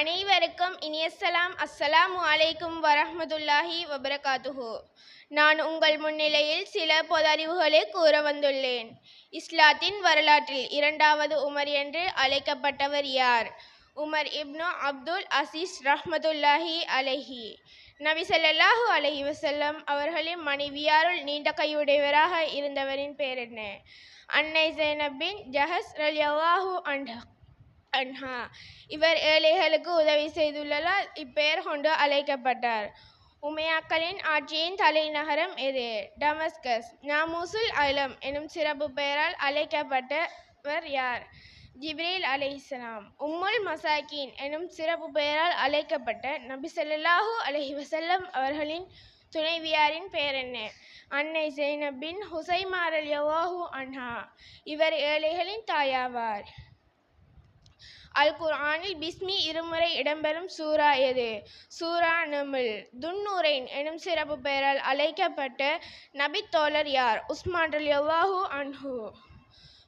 அனைவருக்கும் இனியசலாம் அஸ்ஸலாமு அலைக்கும் வரஹமதுல்லாஹி வபரகாத்துஹு. நான் உங்கள் முன்னிலையில் சில பொதறிவுகளை கூற வந்துள்ளேன். இஸ்லாத்தின் வரலாற்றில் இரண்டாவது உமர் என்று அழைக்கப்பட்டவர் யார்? உமர் இப்னு அப்துல் அசீஸ் ரஹ்மதுல்லாஹி அலஹி. நபி ஸல்லல்லாஹு அலைஹி அவர்களின் மனைவியாருள் நீண்ட கையுடையவராக இருந்தவரின் பேர் என்ன? அன்னை ஜைனப் ஜஹஸ் ரலியல்லாஹு அண்ட் அன்ஹா இவர் ஏழைகளுக்கு உதவி செய்துள்ளதால் இப்பெயர் கொண்டு அழைக்கப்பட்டார். உமையாக்களின் ஆட்சியின் தலைநகரம் எது? டமஸ்கஸ். நாமூசுல் அலம் எனும் சிறப்பு பெயரால் அழைக்கப்பட்டவர் யார்? ஜிப்ரீல் இஸ்லாம் உம்முல் மசாக்கின் எனும் சிறப்பு பெயரால் அழைக்கப்பட்ட நபி ஸல்லல்லாஹு அலஹி வசல்லம் அவர்களின் துணைவியாரின் பெயர் என்ன? அன்னை ஜெய்னபின் ஹுசைமாரல் யவாஹூ அன்ஹா. இவர் ஏழைகளின் தாயாவார். அல் குர்ஆனில் பிஸ்மி இருமுறை இடம்பெறும் சூரா எது? சூரா நமுல் துன்னூரைன் எனும் சிறப்பு பெயரால் அழைக்கப்பட்ட நபித்தோழர் யார்? உஸ்மான் ரலியல்லாஹு அன்ஹு.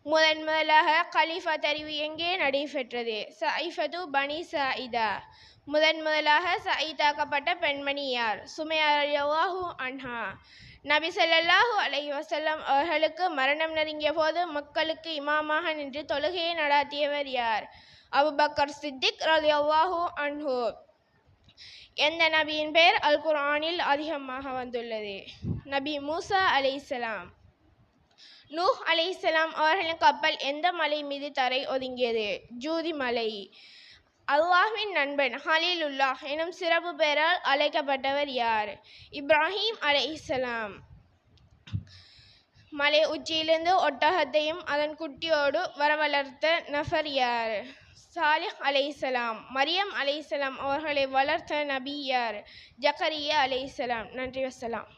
முதன் முதலாக கலீஃபா தெரிவு எங்கே நடைபெற்றது? சைஃபது பனி சாயிதா முதன் முதலாக சாயிதாக்கப்பட்ட பெண்மணி யார்? சுமையா அன்ஹா. நபி ஸல்லல்லாஹு அலை வசல்லம் அவர்களுக்கு மரணம் நெருங்கிய போது மக்களுக்கு இமாமாக நின்று தொழுகையை நடாத்தியவர் யார்? அபுபக்கர் சித்திக் ரலியல்லாஹு அன்ஹூ. எந்த நபியின் பெயர் அல் குர்ஆனில் அதிகமாக வந்துள்ளது? நபி மூசா அலைஹிஸ்ஸலாம் நூஹ் அலைசலாம் அவர்களின் கப்பல் எந்த மலை மீது தரை ஒதுங்கியது? ஜூதி மலை. அல்லாஹ்வின் நண்பன் ஹலீலுல்லாஹ் எனும் சிறப்பு பெயரால் அழைக்கப்பட்டவர் யார்? இப்ராஹிம் அலைசலாம் மலை உச்சியிலிருந்து ஒட்டகத்தையும் அதன் குட்டியோடு வரவளர்த்த நஃபர் யார்? சாலிஹ் அலைசலாம் மரியம் அலைசலாம் அவர்களை வளர்த்த நபி யார்? ஜக்கரியா அலைசலாம் நன்றி வசலாம்